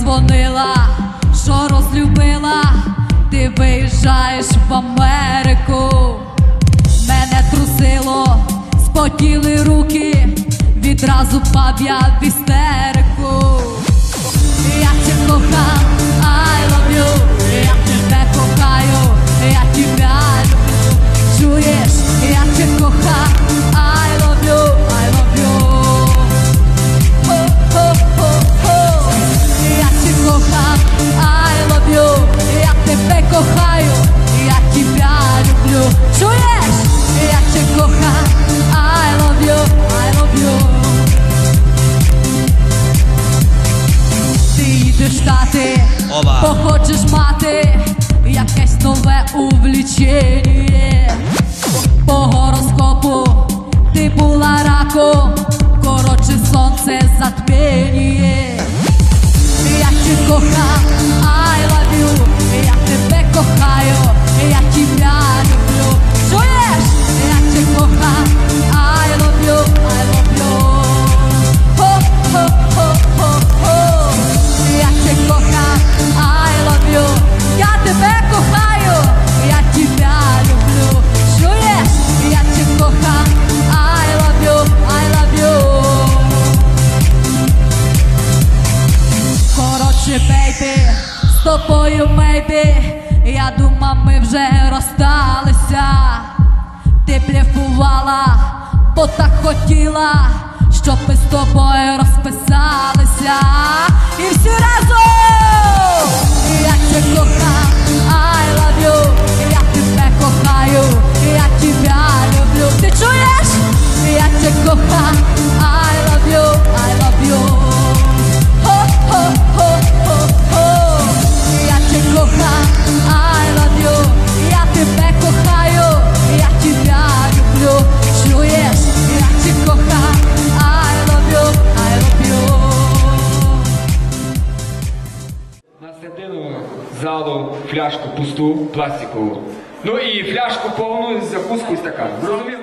подзвонила, що розлюбила, ти виїжджаєш в Америку. Мене трусило, спотіли руки, відразу пав я в істерику. Я тебе кохаю, I love you, в Штати, Оба. бо хочеш мати якесь нове увлічення. По гороскопу ти була раком, коротше сонце затмінює. Я тебе кохаю, I love you, я тебе кохаю, я тебе тобою мейбі, я думав, ми вже розсталися. Ти блефувала, бо так хотіла, щоб ми з тобою розписалися. І всі разом! Я тебе кохаю, I love you, я тебе кохаю, я тебе люблю. Ти чуєш? Я тебе кохаю, I love you, I love you. Фляжку пусту, пластикову. Ну і фляжку повну з закускою стакан. Зрозуміло?